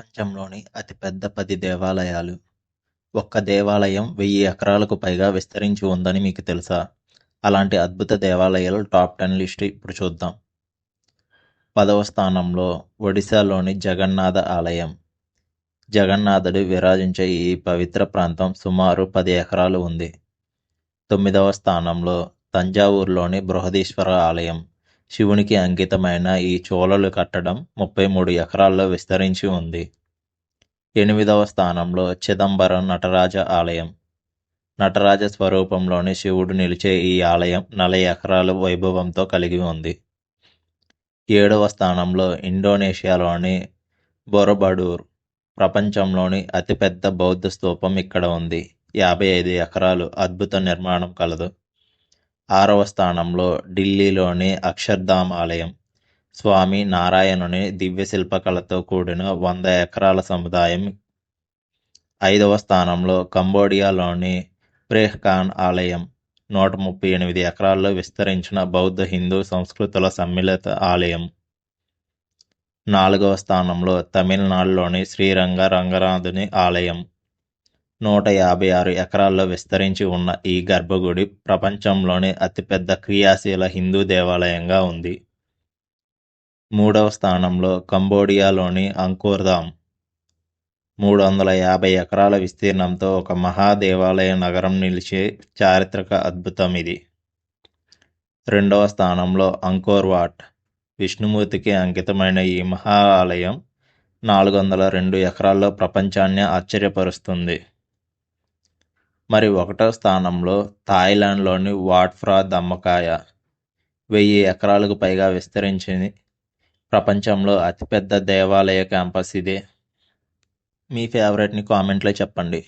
ప్రపంచంలోని అతిపెద్ద పది దేవాలయాలు. ఒక్క దేవాలయం వెయ్యి ఎకరాలకు పైగా విస్తరించి ఉందని మీకు తెలుసా? అలాంటి అద్భుత దేవాలయాలు టాప్ టెన్ లిస్ట్ ఇప్పుడు చూద్దాం. పదవ స్థానంలో ఒడిశాలోని జగన్నాథ ఆలయం. జగన్నాథుడు విరాజించే ఈ పవిత్ర ప్రాంతం సుమారు పది ఎకరాలు ఉంది. తొమ్మిదవ స్థానంలో తంజావూరులోని బృహదీశ్వర ఆలయం. శివునికి అంకితమైన ఈ చోళలు కట్టడం ముప్పై మూడు ఎకరాల్లో విస్తరించి ఉంది. ఎనిమిదవ స్థానంలో చిదంబరం నటరాజ ఆలయం. నటరాజ స్వరూపంలోని శివుడు నిలిచే ఈ ఆలయం నలభై ఎకరాల వైభవంతో కలిగి ఉంది. ఏడవ స్థానంలో ఇండోనేషియాలోని బొరబడూర్ ప్రపంచంలోని అతిపెద్ద బౌద్ధ స్తూపం ఇక్కడ ఉంది. యాభై ఐదు ఎకరాలు అద్భుత నిర్మాణం కలదు. ఆరవ స్థానంలో ఢిల్లీలోని అక్షర్ధామ్ ఆలయం. స్వామి నారాయణుని దివ్య శిల్పకళతో కూడిన వంద ఎకరాల సముదాయం. ఐదవ స్థానంలో కంబోడియాలోని ప్రేహ్ఖాన్ ఆలయం. నూట ముప్పై ఎనిమిది ఎకరాల్లో విస్తరించిన బౌద్ధ హిందూ సంస్కృతుల సమ్మిళిత ఆలయం. నాలుగవ స్థానంలో తమిళనాడులోని శ్రీరంగ రంగనాథుని ఆలయం. నూట యాభై ఆరు ఎకరాల్లో విస్తరించి ఉన్న ఈ గర్భగుడి ప్రపంచంలోనే అతిపెద్ద క్రియాశీల హిందూ దేవాలయంగా ఉంది. మూడవ స్థానంలో కంబోడియాలోని అంకోర్ధామ్. మూడు వందల యాభై ఎకరాల విస్తీర్ణంతో ఒక మహాదేవాలయ నగరం నిలిచే చారిత్రక అద్భుతం ఇది. రెండవ స్థానంలో అంకోర్వాట్. విష్ణుమూర్తికి అంకితమైన ఈ మహా ఆలయం నాలుగు వందల రెండు ఎకరాల్లో ప్రపంచాన్ని ఆశ్చర్యపరుస్తుంది. మరి ఒకటో స్థానంలో థాయిలాండ్లోని వాట్ఫ్రా దమ్మకాయ వెయ్యి ఎకరాలకు పైగా విస్తరించింది. ప్రపంచంలో అతిపెద్ద దేవాలయ క్యాంపస్ ఇదే. మీ ఫేవరెట్ని కామెంట్లో చెప్పండి.